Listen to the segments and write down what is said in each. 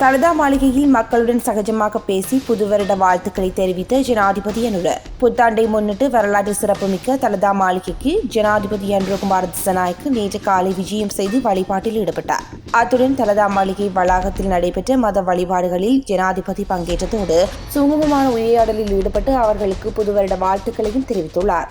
தலதா மாளிகையில் மக்களுடன் சகஜமாக பேசி புது வருட வாழ்த்துக்களை தெரிவித்த ஜனாதிபதி அனுர. புத்தாண்டை முன்னிட்டு வரலாற்று சிறப்புமிக்க தலதா மாளிகைக்கு ஜனாதிபதி அனுரகுமார் திசநாயக்கு நேற்று காலை விஜயம் செய்து வழிபாட்டில் ஈடுபட்டார். அத்துடன் தலதா மாளிகை வளாகத்தில் நடைபெற்ற மத வழிபாடுகளில் ஜனாதிபதி பங்கேற்றதோடு சுமூகமான உரையாடலில் ஈடுபட்டு அவர்களுக்கு புது வருட வாழ்த்துக்களையும் தெரிவித்துள்ளார்.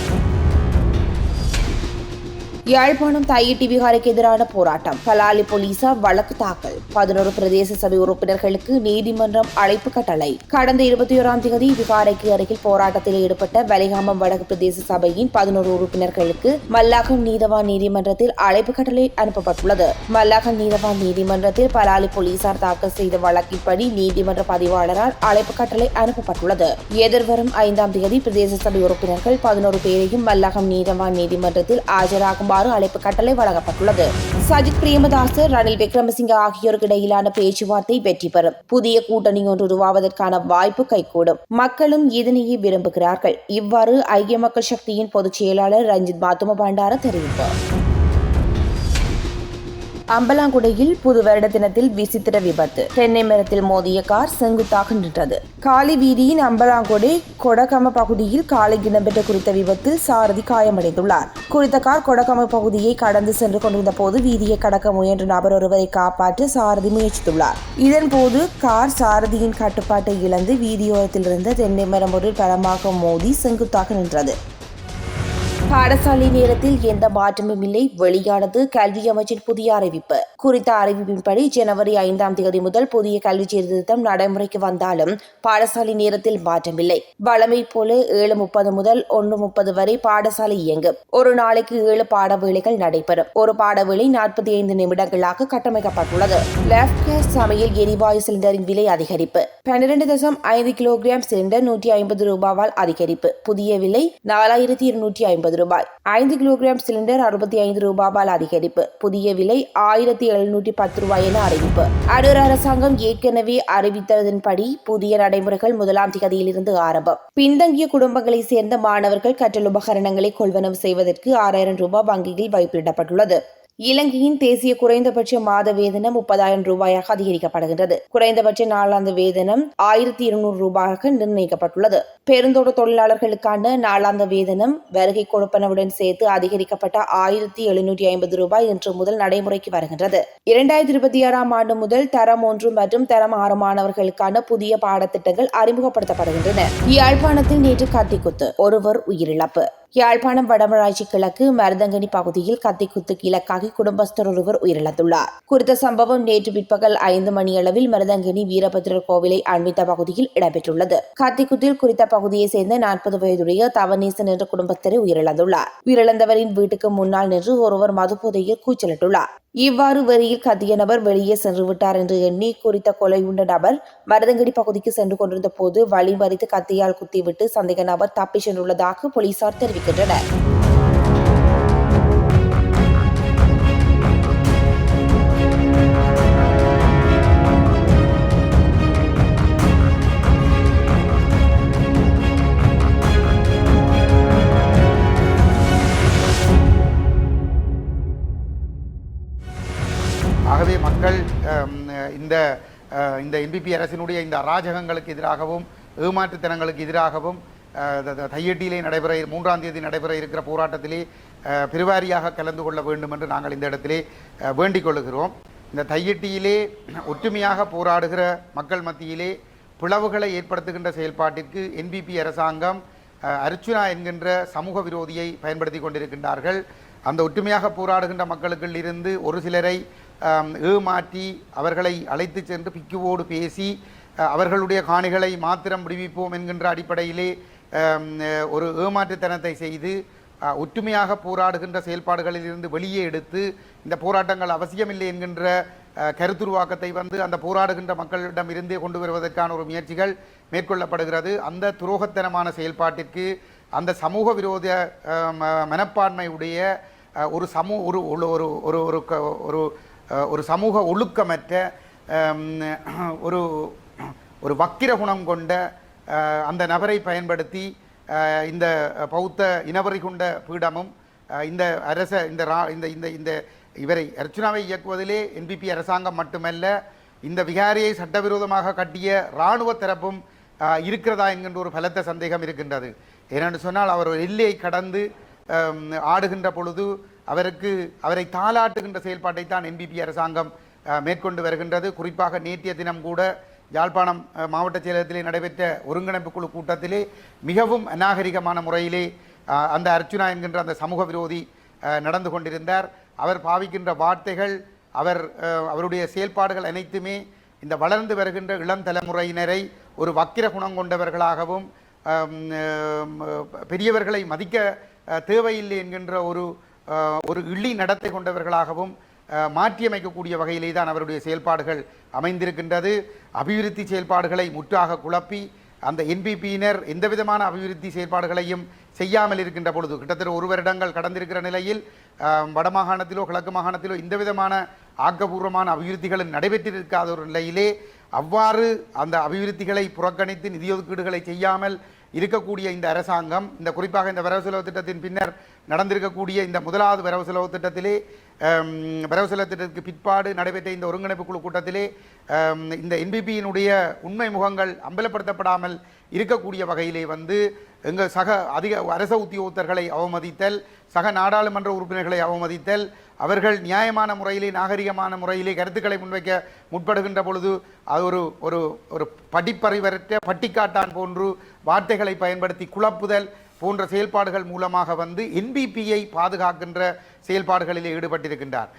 யாழ்ப்பாணம் தாயிட்டி விகாரைக்கு எதிரான போராட்டம். பலாலி போலீசார் வழக்கு தாக்கல். பதினோரு பிரதேச சபை உறுப்பினர்களுக்கு நீதிமன்றம் அழைப்பு கட்டளை. கடந்த இருபத்தி ஓராம் தேதி விகாரைக்கு அருகில் போராட்டத்தில் ஈடுபட்ட வலிகாமம் வடக்கு பிரதேச சபையின் பதினோரு உறுப்பினர்களுக்கு மல்லாகம் நீதவான் நீதிமன்றத்தில் அழைப்பு கட்டளை அனுப்பப்பட்டுள்ளது. மல்லாகம் நீதவான் நீதிமன்றத்தில் பலாலி போலீசார் தாக்கல் செய்த வழக்கின்படி நீதிமன்ற பதிவாளரால் அழைப்பு கட்டளை அனுப்பப்பட்டுள்ளது. எதிர்வரும் ஐந்தாம் தேதி பிரதேச சபை உறுப்பினர்கள் பதினோரு பேரையும் மல்லாகம் நீதவான் நீதிமன்றத்தில் ஆஜராகும் ஆஜராகுமாறு அழைப்பு கட்டளை வழங்கப்பட்டுள்ளது. சஜித் பிரேமதாச ரணில் விக்ரமசிங்க ஆகியோருக்கு இடையிலான பேச்சுவார்த்தை வெற்றி பெறும். புதிய கூட்டணி ஒன்று உருவாவதற்கான வாய்ப்பு கைகூடும். மக்களும் இதனையே விரும்புகிறார்கள். இவ்வாறு ஐக்கிய மக்கள் சக்தியின் பொதுச் செயலாளர் ரஞ்சித் மாத்தும பண்டார தெரிவித்தார். அம்பலாங்குடையில் புது வருட தினத்தில் விசித்திர விபத்து. தென்னை மரத்தில் மோதிய கார் செங்குத்தாக நின்றது. காலி வீதியின் அம்பலாங்குடை கொடகம பகுதியில் காலை இடம்பெற்ற குறித்த விபத்தில் சாரதி காயமடைந்துள்ளார். குறித்த கார் கொடகம பகுதியை கடந்து சென்று கொண்டிருந்த போது வீதியை கடக்க முயன்ற நபர் ஒருவரை காப்பாற்ற சாரதி முயற்சித்துள்ளார். இதன்போது கார் சாரதியின் கட்டுப்பாட்டை இழந்து வீதியோரத்தில் இருந்த தென்னை மரம் ஒரு பலமாக மோதி செங்குத்தாக நின்றது. பாடசாலை நேரத்தில் எந்த மாற்றமும் இல்லை. வெளியானது கல்வி அமைச்சின் புதிய அறிவிப்பு. குறித்த அறிவிப்பின்படி ஜனவரி ஐந்தாம் தேதி முதல் புதிய கல்வி சீர்திருத்தம் நடைமுறைக்கு வந்தாலும் பாடசாலை நேரத்தில் மாற்றமில்லை. வளமை போல ஏழு முப்பது முதல் ஒன்று முப்பது வரை பாடசாலை இயங்கும். ஒரு நாளைக்கு ஏழு பாடவேளைகள் நடைபெறும். ஒரு பாடவேளை நாற்பத்தி ஐந்து நிமிடங்களாக கட்டமைக்கப்பட்டுள்ளது. லெஃப்ட் கேஸ் சமையல் எரிவாயு சிலிண்டரின் விலை அதிகரிப்பு. பன்னிரண்டு தசம் ஐந்து கிலோகிராம் சிலிண்டர் நூற்றி ஐம்பது ரூபாவால் அதிகரிப்பு. புதிய விலை நாலாயிரத்தி இருநூற்றி ஐம்பது ரூபாய். ஐந்து கிலோகிராம் சிலிண்டர் அறுபத்தி ஐந்து ரூபாவால் அதிகரிப்பு. புதிய விலை ஆயிரத்தி எழுநூற்றி பத்து ரூபாய் என அறிவிப்பு. அடூர் அரசாங்கம் ஏற்கனவே அறிவித்ததன்படி புதிய நடைமுறைகள் முதலாம் தேதியிலிருந்து ஆரம்பம். பின்தங்கிய குடும்பங்களைச் சேர்ந்த மாணவர்கள் கற்றல் உபகரணங்களை கொள்வனவு செய்வதற்கு ஆறாயிரம் ரூபாய் வங்கியில் வைப்பிடப்பட்டுள்ளது. இலங்கையின் தேசிய குறைந்தபட்ச மாத வேதனம் முப்பதாயிரம் ரூபாயாக அதிகரிக்கப்படுகின்றது. குறைந்தபட்ச நாளாந்த வேதனம் ஆயிரத்தி இருநூறு ரூபாயாக நிர்ணயிக்கப்பட்டுள்ளது. பெருந்தோட்ட தொழிலாளர்களுக்கான நாளாந்த வேதனம் வருகை கொடுப்பனவுடன் சேர்த்து அதிகரிக்கப்பட்ட ஆயிரத்தி எழுநூற்றி ஐம்பது ரூபாய் இன்று முதல் நடைமுறைக்கு வருகின்றது. இரண்டாயிரத்தி இருபத்தி ஆறாம் ஆண்டு முதல் தரம் ஒன்று மற்றும் தரம் ஆறு மாணவர்களுக்கான புதிய பாடத்திட்டங்கள் அறிமுகப்படுத்தப்படுகின்றன. யாழ்ப்பாணத்தில் நேற்று கத்திக்குத்து ஒருவர் உயிரிழப்பு. யாழ்ப்பாணம் வடமராட்சி கிழக்கு மருதங்கனி பகுதியில் கத்திக்குத்து இலக்காகி குடும்பஸ்தர் ஒருவர் உயிரிழந்துள்ளார். குறித்த சம்பவம் நேற்று பிற்பகல் ஐந்து மணியளவில் மருதங்கனி வீரபத்ரர் கோவிலை அண்மித்த பகுதியில் இடம்பெற்றுள்ளது. கத்திக்குத்தில் குறித்த பகுதியை சேர்ந்த நாற்பது வயதுடைய தவநேசன் என்ற குடும்பஸ்தரை உயிரிழந்துள்ளார். உயிரிழந்தவரின் வீட்டுக்கு முன்னால் நின்று ஒருவர் மதுபோதையில் கூச்சலிட்டுள்ளார். இவ்வாறு வெறியில் கத்திய நபர் வெளியே சென்று விட்டார் என்று எண்ணி குறித்த கொலை உண்ட நபர் மருதங்கடி பகுதிக்கு சென்று கொண்டிருந்த போது வழி மறித்து கத்தியால் குத்திவிட்டு சந்தேக நபர் தப்பிச் சென்றுள்ளதாக போலீசார் தெரிவிக்கின்றனர் ஆகவே மக்கள் இந்த இந்த என்பிபி அரசினுடைய இந்த அராஜகங்களுக்கு எதிராகவும் ஏமாற்றுத்தனங்களுக்கு எதிராகவும் தையட்டியிலே நடைபெற மூன்றாம் தேதி நடைபெற இருக்கிற போராட்டத்திலே பெருவாரியாக கலந்து கொள்ள வேண்டும் என்று நாங்கள் இந்த இடத்திலே வேண்டிக் கொள்கிறோம் இந்த தையட்டியிலே ஒற்றுமையாக போராடுகிற மக்கள் மத்தியிலே பிளவுகளை ஏற்படுத்துகின்ற செயல்பாட்டிற்கு என்பிபி அரசாங்கம் அர்ச்சுனா என்கின்ற சமூக விரோதியை பயன்படுத்தி கொண்டிருக்கின்றார்கள். அந்த ஒற்றுமையாக போராடுகின்ற மக்களுக்குள் இருந்து ஒரு சிலரை ஏமாற்றி அவர்களை அழைத்து சென்று பிக்குவோடு பேசி அவர்களுடைய காணிகளை மாத்திரம் விடுவிப்போம் என்கின்ற அடிப்படையிலே ஒரு ஏமாற்றுத்தனத்தை செய்து ஒற்றுமையாக போராடுகின்ற செயல்பாடுகளில் இருந்து வெளியே எடுத்து இந்த போராட்டங்கள் அவசியமில்லை என்கின்ற கருத்துருவாக்கத்தை வந்து அந்த போராடுகின்ற மக்களிடம் இருந்தே கொண்டு வருவதற்கான ஒரு முயற்சிகள் மேற்கொள்ளப்படுகிறது. அந்த துரோகத்தனமான செயல்பாட்டிற்கு அந்த சமூக விரோத ம- மனப்பான்மையுடைய ஒரு சமூக ஒரு ஒரு ஒரு ஒரு ஒரு க- ஒரு ஒரு சமூக ஒழுக்கமற்ற ஒரு ஒரு வக்கிர குணம் கொண்ட அந்த நபரை பயன்படுத்தி இந்த பௌத்த இனவரி கொண்ட பீடமும் இந்த அரச இந்த ரா இந்த இந்த இந்த இவரை அர்ச்சுனாவை இயக்குவதிலே என்பிபி அரசாங்கம் மட்டுமல்ல இந்த விகாரியை சட்டவிரோதமாக கட்டிய இராணுவ தரப்பும் இருக்கிறதா என்கின்ற ஒரு பலத்த சந்தேகம் இருக்கின்றது. ஏனென்று சொன்னால் அவர் ஒரு எல்லையை கடந்து ஆடுகின்ற பொழுது அவருக்கு அவரை தாளாட்டுகின்ற செயல்பாட்டை தான் என்பிபி அரசாங்கம் மேற்கொண்டு வருகின்றது. குறிப்பாக நேற்றைய தினம் கூட யாழ்ப்பாணம் மாவட்ட செயலகத்திலே நடைபெற்ற ஒருங்கிணைப்பு குழு கூட்டத்திலே மிகவும் அநாகரிகமான முறையிலே அந்த அர்ச்சுனா என்கின்ற அந்த சமூக விரோதி நடந்து கொண்டிருந்தார். அவர் பாவிக்கின்ற வார்த்தைகள் அவர் அவருடைய செயல்பாடுகள் அனைத்துமே இந்த வளர்ந்து வருகின்ற இளம் தலைமுறையினரை ஒரு வக்கிர குணம் கொண்டவர்களாகவும் பெரியவர்களை மதிக்க தேவையில்லை என்கின்ற ஒரு ஒரு இழி நடத்தை கொண்டவர்களாகவும் மாற்றியமைக்கக்கூடிய வகையிலே தான் அவருடைய செயல்பாடுகள் அமைந்திருக்கின்றது. அபிவிருத்தி செயல்பாடுகளை முற்றாக குழப்பி அந்த என்பிபியினர் எந்த விதமான அபிவிருத்தி செயல்பாடுகளையும் செய்யாமல் இருக்கின்ற பொழுது கிட்டத்தட்ட ஒரு வருடங்கள் கடந்திருக்கிற நிலையில் வடமாகாணத்திலோ கிழக்கு மாகாணத்திலோ இந்த விதமான ஆக்கப்பூர்வமான அபிவிருத்திகளும் நடைபெற்றிருக்காத ஒரு நிலையிலே அவ்வாறு அந்த அபிவிருத்திகளை புறக்கணித்து நிதி ஒதுக்கீடுகளை செய்யாமல் இருக்கக்கூடிய இந்த அரசாங்கம் இந்த குறிப்பாக இந்த வரவு செலவு திட்டத்தின் பின்னர் நடந்திருக்கக்கூடிய இந்த முதலாவது வரவு செலவு திட்டத்திலே வரவு செலவு திட்டத்துக்கு பிற்பாடு நடைபெற்ற இந்த ஒருங்கிணைப்பு குழு கூட்டத்திலே இந்த என்பிபியினுடைய உண்மை முகங்கள் அம்பலப்படுத்தப்படாமல் இருக்கக்கூடிய வகையிலே வந்து எங்கள் சக அதிக அரச உத்தியோகத்தர்களை அவமதித்தல் சக நாடாளுமன்ற உறுப்பினர்களை அவமதித்தல் அவர்கள் நியாயமான முறையிலே நாகரிகமான முறையிலே கருத்துக்களை முன்வைக்க முற்படுகின்ற பொழுது அது ஒரு ஒரு ஒரு படிப்பறிவற்ற பட்டிக்காட்டான் போன்று வார்த்தைகளை பயன்படுத்தி குழப்புதல் போன்ற செயல்பாடுகள் மூலமாக வந்து என்பிபியை பாதுகாக்கின்ற செயல்பாடுகளிலே ஈடுபட்டிருக்கின்றார்.